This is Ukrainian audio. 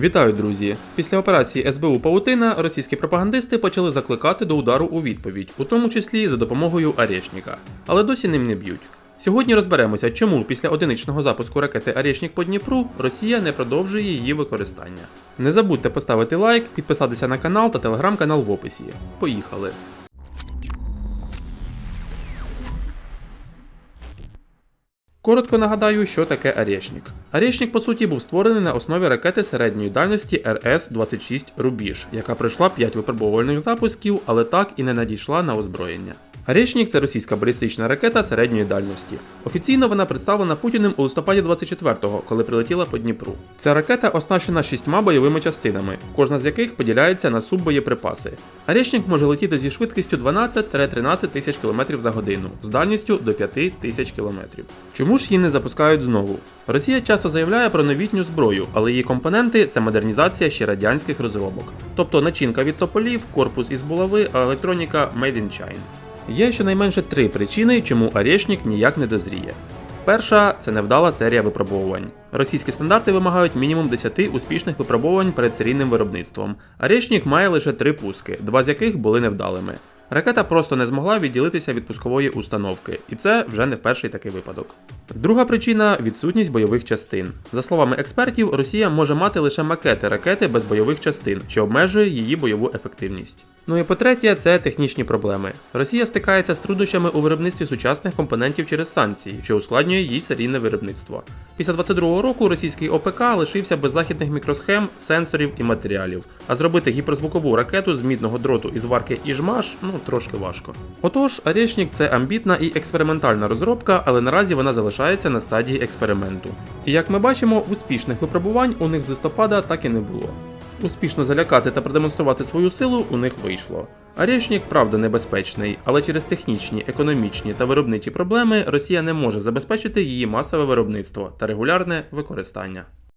Вітаю, друзі! Після операції СБУ Паутина російські пропагандисти почали закликати до удару у відповідь, у тому числі за допомогою Арєшніка. Але досі ним не б'ють. Сьогодні розберемося, чому після одиничного запуску ракети Арєшнік по Дніпру Росія не продовжує її використання. Не забудьте поставити лайк, підписатися на канал та телеграм-канал в описі. Поїхали! Коротко нагадаю, що таке Арєшнік. Арєшнік, по суті, був створений на основі ракети середньої дальності РС-26 Рубіж, яка пройшла 5 випробувальних запусків, але так і не надійшла на озброєння. Арєшнік це російська балістична ракета середньої дальності. Офіційно вона представлена Путіним у листопаді 24-го, коли прилетіла по Дніпру. Ця ракета оснащена шістьма бойовими частинами, кожна з яких поділяється на суббоєприпаси. Арєшнік може летіти зі швидкістю 12-13 тисяч км за годину, з дальністю до 5 тисяч км. Чому ж її не запускають знову? Росія часто заявляє про новітню зброю, але її компоненти це модернізація ще радянських розробок. Тобто начинка від тополів, корпус із булави, а електроніка Made in China. Є щонайменше три причини, чому Арєшнік ніяк не дозріє. Перша це невдала серія випробовувань. Російські стандарти вимагають мінімум 10 успішних випробувань перед серійним виробництвом. Арєшнік має лише три пуски, два з яких були невдалими. Ракета просто не змогла відділитися від пускової установки, і це вже не перший такий випадок. Друга причина відсутність бойових частин. За словами експертів, Росія може мати лише макети ракети без бойових частин, що обмежує її бойову ефективність. Ну і по-третє, це технічні проблеми. Росія стикається з труднощами у виробництві сучасних компонентів через санкції, що ускладнює їй серійне виробництво. Після 22-го року російський ОПК лишився без західних мікросхем, сенсорів і матеріалів, а зробити гіперзвукову ракету з мідного дроту із варки Іжмаш ну трошки важко. Отож, Арєшнік це амбітна і експериментальна розробка, але наразі вона залишається на стадії експерименту. І як ми бачимо, успішних випробувань у них з листопада так і не було. Успішно залякати та продемонструвати свою силу у них вийшло. Арєшнік, правда, небезпечний, але через технічні, економічні та виробничі проблеми Росія не може забезпечити її масове виробництво та регулярне використання.